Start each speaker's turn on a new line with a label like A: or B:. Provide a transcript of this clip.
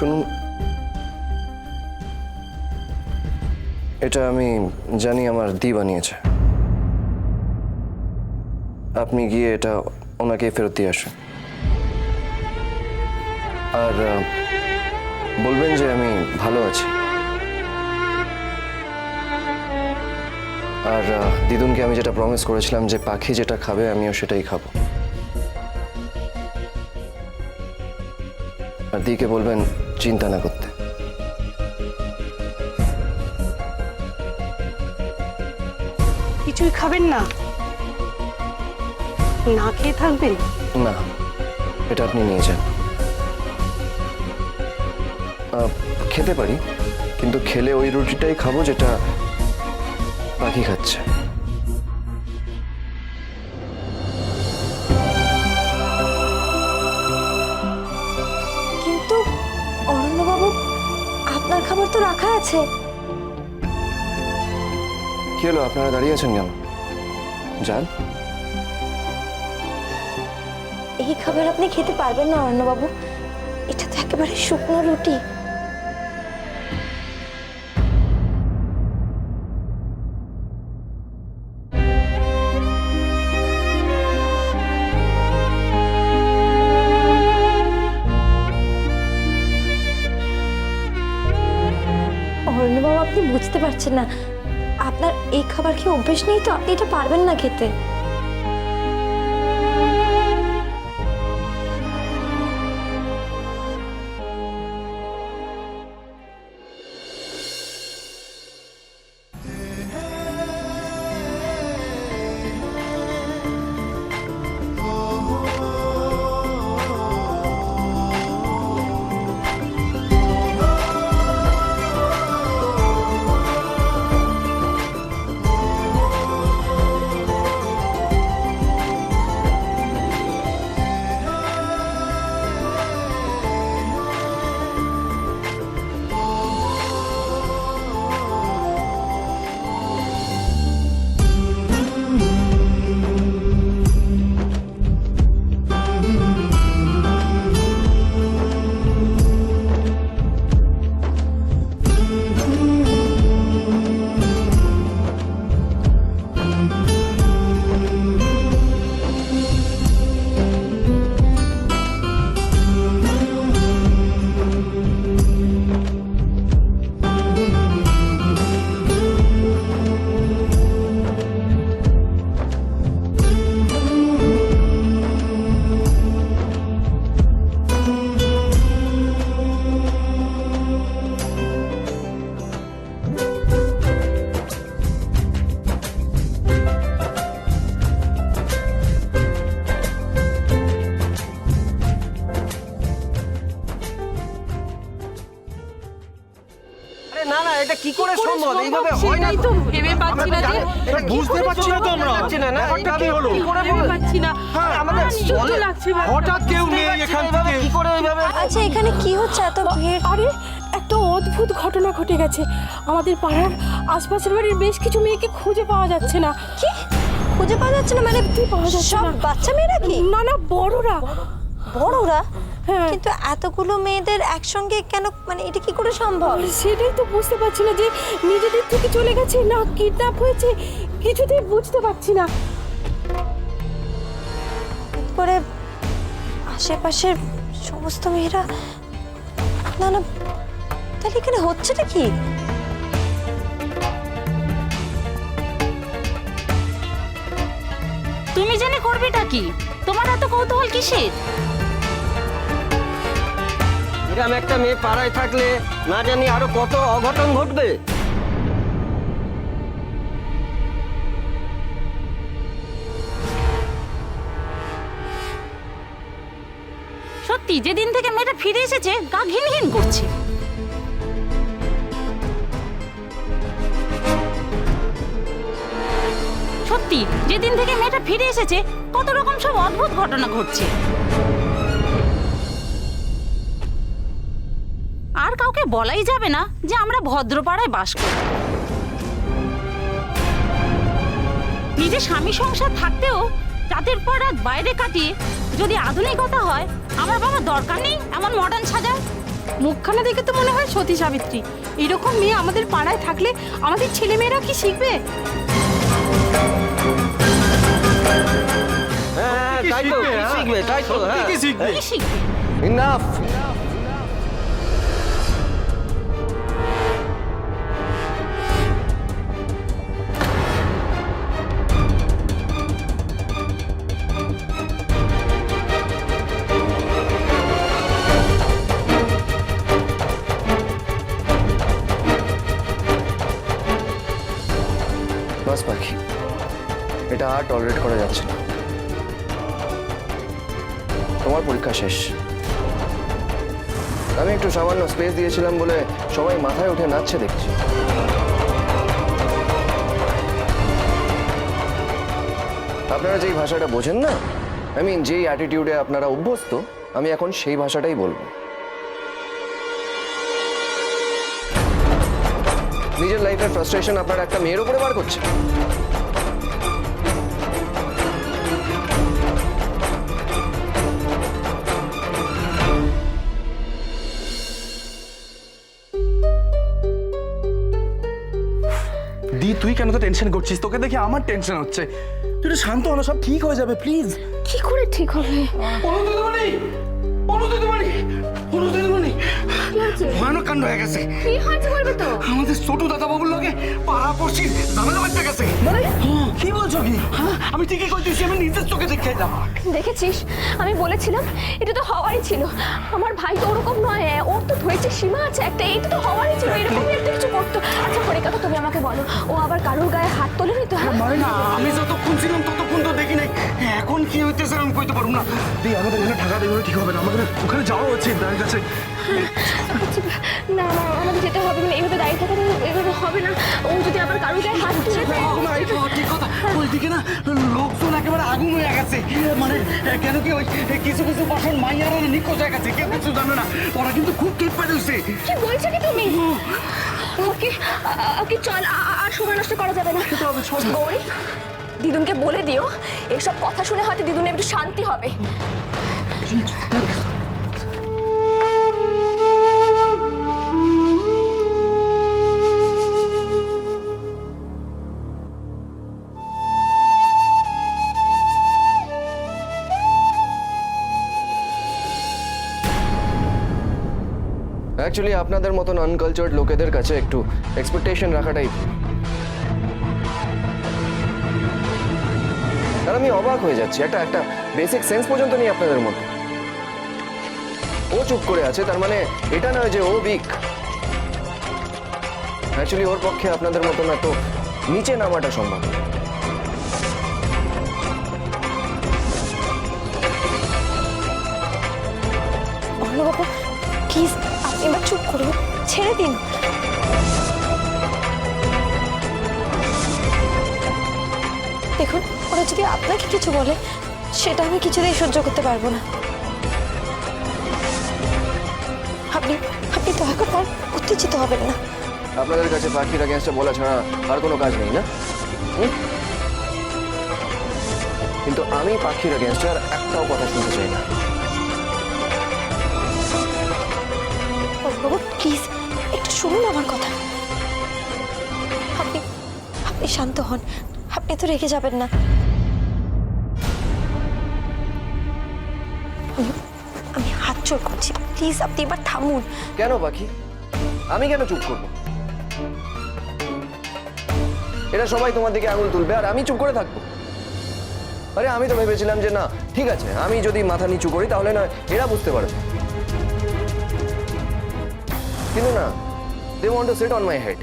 A: শুনুন। এটা আমি জানি আমার দি বানিয়েছে। আপনি গিয়ে এটা ওনাকে ফেরত দিয়ে আসুন। আর বলবেন যে আমি ভালো আছি। আর দিদুনকে আমি যেটা প্রমিস করেছিলাম যে পাখি যেটা খাবে আমিও সেটাই খাব। আর দিকে বলবেন চিন্তা না করতে।
B: কিছুই খাবেন না? না খেয়ে থাকবেন?
A: না এটা আপনি নিয়ে যান। খেতে পারি কিন্তু খেলে ওই রুটিটাই খাব যেটা পাখি খাচ্ছে।
C: রাখা আছে।
A: কি হলো? আপনারা দাঁড়িয়ে আছেন কেন? যান।
C: এই খাবার আপনি খেতে পারবেন না অন্যবাবু এটা তো একেবারে শুকনো রুটি। বুঝতে পারছেন না। আপনার এই খাবার খেয়ে অভ্যেস নেই তো? আপনি এটা পারবেন না খেতে।
D: আরে না না এটা কি করে সম্ভব? এইভাবে হয় না
E: তো। ভেবে পাচ্ছি না যে
D: এটা
F: বুঝতে পারছি না তো আমরা।
D: পারছি না না
F: ব্যাপারটা কি হলো?
D: কি করে
E: ভেবে পাচ্ছি না?
D: হ্যাঁ, আমাদের
E: আশ্চর্য লাগছে
F: হঠাৎ কেউ নেই এখান
D: না
F: থেকে।
D: কি করে এইভাবে
C: আচ্ছা এখানে কি হচ্ছে? এত ভিড়?
B: আরে একটা অদ্ভুত ঘটনা ঘটে গেছে। আমাদের পাড়ার আশপাশের বাড়ির বেশ কিছু মেয়েকে খুঁজে পাওয়া যাচ্ছে না।
C: কি? খুঁজে পাওয়া যাচ্ছে না? মানে
B: পাওয়া যাচ্ছে
C: সব বাচ্চা মেয়েরা কি?
B: না না বড়রা।
C: বড়রা। কিন্তু এতগুলো মেয়েদের একসঙ্গে কেন মানে এটা কি করে সম্ভব?
B: সেটাই তো বুঝতে পারছি না যে নিজেদের থেকে চলে গেছে না কিডন্যাপ হয়েছে কিছুতেই বুঝতে পারছি না।
C: করে আশেপাশের সমস্ত মেয়েরা না না তাহলে এখানে হচ্ছেটা কি?
E: তুমি জেনে করবেটা কি? তোমার এত কৌতূহল কিসের?
D: এরকম একটা মেয়ে পাড়ায় থাকলে না জানি আরও কত অঘটন ঘটবে।
E: সত্যি, যেদিন থেকে মেয়েটা ফিরে এসেছে, গা ঘিন ঘিন করছে। সত্যি, যেদিন থেকে মেয়েটা ফিরে এসেছে, কত রকম সব অদ্ভুত ঘটনা ঘটছে। কাউকে বলাই যাবে না যে আমরা ভদ্রপাড়ায় বাস করি। নিজের স্বামী সংসার থাকতেও রাতের পর রাত বাইরে কাটিয়ে যদি আধুনিকতা হয় আমার বাবা দরকার নেই এমন মডার্ন সাজার।
B: মুখখানা দেখে তো মনে হয় সতী সাবিত্রী। এরকম মেয়ে আমাদের পাড়ায় থাকলে আমাদের ছেলেমেয়েরা কি শিখবে?
D: হ্যাঁ তাই তো কি শিখবে তাই তো হ্যাঁ।
E: কি শিখবে?
A: ইনাফ বাস পাখি। এটা আর টলারেট করা যাচ্ছে না। তোমার পরীক্ষা শেষ। আমি একটু সামান্য স্পেস দিয়েছিলাম বলে সবাই মাথায় উঠে নাচছে দেখছি। আপনারা যেই ভাষাটা বোঝেন না আই মিন যেই অ্যাটিটিউডে আপনারা অভ্যস্ত, আমি এখন সেই ভাষাটাই বলব। নিজের লাইফের ফ্রাস্ট্রেশন আপনারা একটা মেয়ের উপরে বার করছে
F: দি তুই কেন তো টেনশন করছিস তোকে দেখে আমার টেনশন হচ্ছে তুই একটু শান্ত হলো সব ঠিক হয়ে যাবে প্লিজ
C: কি করে ঠিক হবে
F: অনুদিদিমণি অনুদিদিমণি অনুদিদিমণি ভয়ানক কাণ্ড হয়ে গেছে।
C: কি হয়েছে বলবে তো?
F: আমাদের ছোট দাদা বাবুর লগে পাড়া পড়ছি ঝামেলা বাচ্চা গেছে। হ্যাঁ, কি বলছো কি হ্যাঁ, আমি ঠিকই করতেছি আমি নিজের চোখে দেখে যাব
C: দেখেছিস? আমি বলেছিলাম এটা তো হওয়ারই ছিল। আমার ভাই তো ওরকম নয় ওর তো ধরেছে সীমা আছে একটা এটা তো হওয়ারই পরে কথা তুমি আমাকে বলো। ও আবার কারোর গায়ে হাত তোলেনি তো? হ্যাঁ
F: মানে না আমি যতক্ষণ ছিলাম ততক্ষণ তো দেখি নাই এখন কি হইতেছে আমি কইতে পারব না। দি আমাদের এখানে টাকা দেবে ঠিক হবে না। আমাদের ওখানে যাওয়া হচ্ছে তার কাছে
C: না আমার- আমাদের যেতে হবে মানে এইভাবে দাঁড়িয়ে থাকা তো এভাবে হবে না। ও যদি আবার কারোর গায়ে হাত তুলে
F: না, এটা ঠিক কথা। ওইদিকে না লোকজন একেবারে আগুন হয়ে গেছে। মানে কেন কি ওই কিছু কিছু বাসন মাইয়ারা নিখোঁজ হয়ে গেছে। কেউ কিছু জানে না। ওরা কিন্তু খুব টেট পাইছে
C: কি বলছো কি তুমি? ওকে ওকে চল আর সময় নষ্ট করা যাবে না। গৌরী দিদুনকে বলে দিও এসব কথা শুনে হয়তো দিদুনের একটু শান্তি হবে।
A: অ্যাকচুয়ালি আপনাদের মতন আনকালচার্ড লোকেদের কাছে একটু এক্সপেকটেশন রাখাটাই। আর আমি অবাক হয়ে যাচ্ছি। একটা একটা বেসিক সেন্স পর্যন্ত নেই আপনাদের মধ্যে। ও চুপ করে আছে, তার মানে এটা নয় যে ও বিক অ্যাকচুয়ালি ওর পক্ষে আপনাদের মতন এত নিচে নামাটা সম্ভব
C: আপনি এবার চুপ করুন ছেড়ে দিন। দেখুন, ওরা যদি আপনাকে কিছু বলে, সেটা আমি কিছুতেই সহ্য করতে পারব না। আপনি আপনি দয়া করে আর উত্তেজিত হবেন না।
A: আপনাদের কাছে পাখির অ্যাগেন্স্টে বলা ছাড়া আর কোনো কাজ নেই, না? কিন্তু আমি পাখির অ্যাগেন্স্টে আর একটাও কথা শুনতে চাই না।
C: বাবু প্লিজ একটু শুনুন আমার কথা। আপনি আপনি শান্ত হন। আপনি তো রেগে যাবেন না। আমি হাত জোর করছি। প্লিজ আপনি এবার থামুন।
A: কেন পাখি? আমি কেন চুপ করব? এরা সবাই তোমার দিকে আঙুল তুলবে, আর আমি চুপ করে থাকব। আরে, আমি তো ভেবেছিলাম যে না, ঠিক আছে, আমি যদি মাথা নিচু করি, তাহলে না এরা বুঝতে পারবে। You know, they want to sit on my head.